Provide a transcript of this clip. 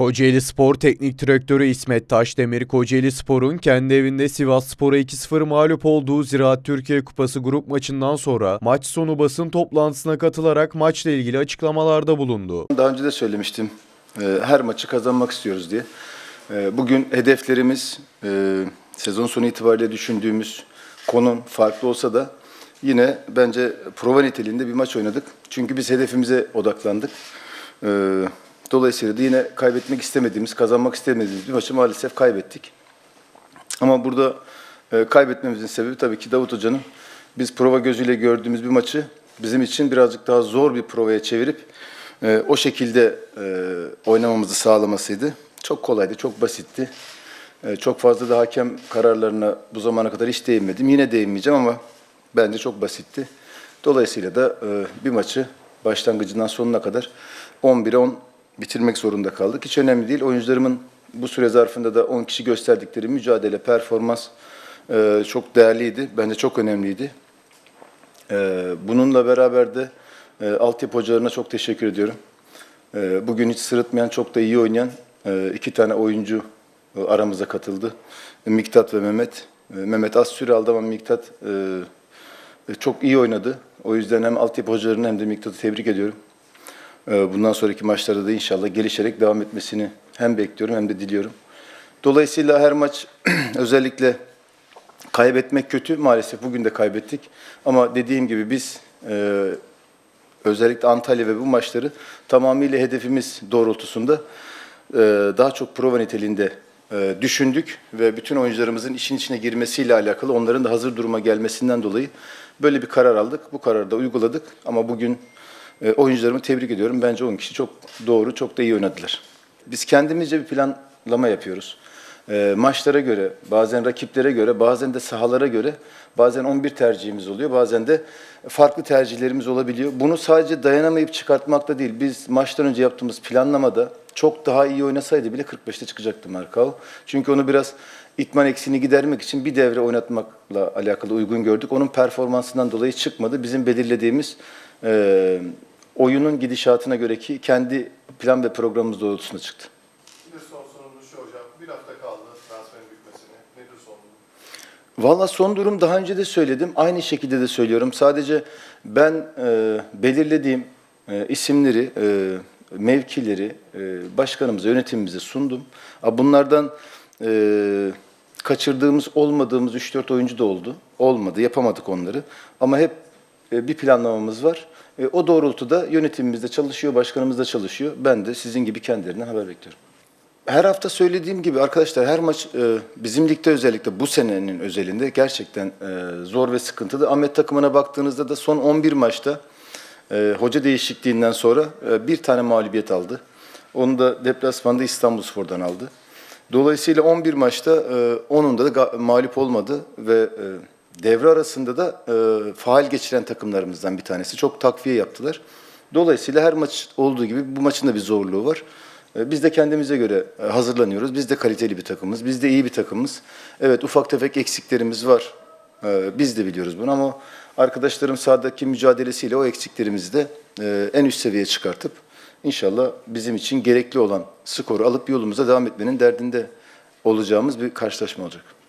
Kocaeli Spor Teknik Direktörü İsmet Taşdemir, Kocaeli Spor'un kendi evinde Sivas Spor'a 2-0 mağlup olduğu Ziraat Türkiye Kupası grup maçından sonra maç sonu basın toplantısına katılarak maçla ilgili açıklamalarda bulundu. Daha önce de söylemiştim. e, Her maçı kazanmak istiyoruz diye. E, Bugün hedeflerimiz e, sezon sonu itibariyle düşündüğümüz konum farklı olsa da yine bence prova niteliğinde bir maç oynadık. Çünkü biz hedefimize odaklandık. Dolayısıyla da yine kaybetmek istemediğimiz, kazanmak istemediğimiz bir maçı maalesef kaybettik. Ama burada e, kaybetmemizin sebebi tabii ki Davut Hoca'nın biz prova gözüyle gördüğümüz bir maçı bizim için birazcık daha zor bir provaya çevirip e, o şekilde e, oynamamızı sağlamasıydı. Çok kolaydı, çok basitti. E, çok fazla da hakem kararlarına bu zamana kadar hiç değinmedim. Yine değinmeyeceğim ama bence çok basitti. Dolayısıyla da e, bir maçı başlangıcından sonuna kadar 11'e 10 bitirmek zorunda kaldık. Hiç önemli değil. Oyuncularımın bu süre zarfında da 10 kişi gösterdikleri mücadele, performans e, çok değerliydi. Bence çok önemliydi. E, bununla beraber de e, altyapı hocalarına çok teşekkür ediyorum. E, bugün hiç sırıtmayan, çok da iyi oynayan iki tane oyuncu aramıza katıldı. Miktat ve Mehmet. Mehmet az süre aldı ama Miktat çok iyi oynadı. O yüzden hem altyapı hocalarını hem de Miktat'ı tebrik ediyorum. E, Bundan sonraki maçlarda da inşallah gelişerek devam etmesini hem bekliyorum hem de diliyorum. Dolayısıyla her maç özellikle kaybetmek kötü. Maalesef bugün de kaybettik. Ama dediğim gibi biz e, özellikle Antalya ve bu maçları tamamıyla hedefimiz doğrultusunda e, daha çok prova niteliğinde e, düşündük ve bütün oyuncularımızın işin içine girmesiyle alakalı onların da hazır duruma gelmesinden dolayı böyle bir karar aldık. Bu kararı da uyguladık ama bugün e, oyuncularımı tebrik ediyorum. Bence 10 kişi çok doğru, çok da iyi oynadılar. Biz kendimizce bir planlama yapıyoruz. E, maçlara göre, bazen rakiplere göre, bazen de sahalara göre, bazen 11 tercihimiz oluyor, bazen de farklı tercihlerimiz olabiliyor. Bunu sadece dayanamayıp çıkartmakta değil. Biz maçtan önce yaptığımız planlamada çok daha iyi oynasaydı bile 45'te çıkacaktı Markao. Çünkü onu biraz itman eksiğini gidermek için bir devre oynatmakla alakalı uygun gördük. Onun performansından dolayı çıkmadı. Bizim belirlediğimiz e, oyunun gidişatına göre ki kendi plan ve programımız doğrultusunda çıktı. Bir son sorumuz şu hocam. Bir hafta kaldı transferin bitmesine. Nedir son durum? Valla son durum daha önce de söyledim. Aynı şekilde de söylüyorum. Sadece ben e, belirlediğim e, isimleri, e, mevkileri e, başkanımıza, yönetimimize sundum. A, Bunlardan e, kaçırdığımız, olmadığımız 3-4 oyuncu da oldu. Olmadı, yapamadık onları. Ama hep bir planlamamız var. E, o doğrultuda yönetimimiz de çalışıyor, başkanımız da çalışıyor. Ben de sizin gibi kendilerinden haber bekliyorum. Her hafta söylediğim gibi arkadaşlar her maç e, bizim ligde özellikle bu senenin özelinde gerçekten e, zor ve sıkıntılı. Ahmet takımına baktığınızda da son 11 maçta e, hoca değişikliğinden sonra e, bir tane mağlubiyet aldı. Onu da deplasmanda İstanbulspor'dan aldı. Dolayısıyla 11 maçta e, 10'unda da mağlup olmadı ve e, devre arasında da e, faal geçiren takımlarımızdan bir tanesi. Çok takviye yaptılar. Dolayısıyla her maç olduğu gibi bu maçın da bir zorluğu var. E, Biz de kendimize göre e, hazırlanıyoruz. Biz de kaliteli bir takımız. Biz de iyi bir takımız. Evet ufak tefek eksiklerimiz var. E, Biz de biliyoruz bunu ama arkadaşlarım sahadaki mücadelesiyle o eksiklerimizi de e, en üst seviyeye çıkartıp inşallah bizim için gerekli olan skoru alıp yolumuza devam etmenin derdinde olacağımız bir karşılaşma olacak.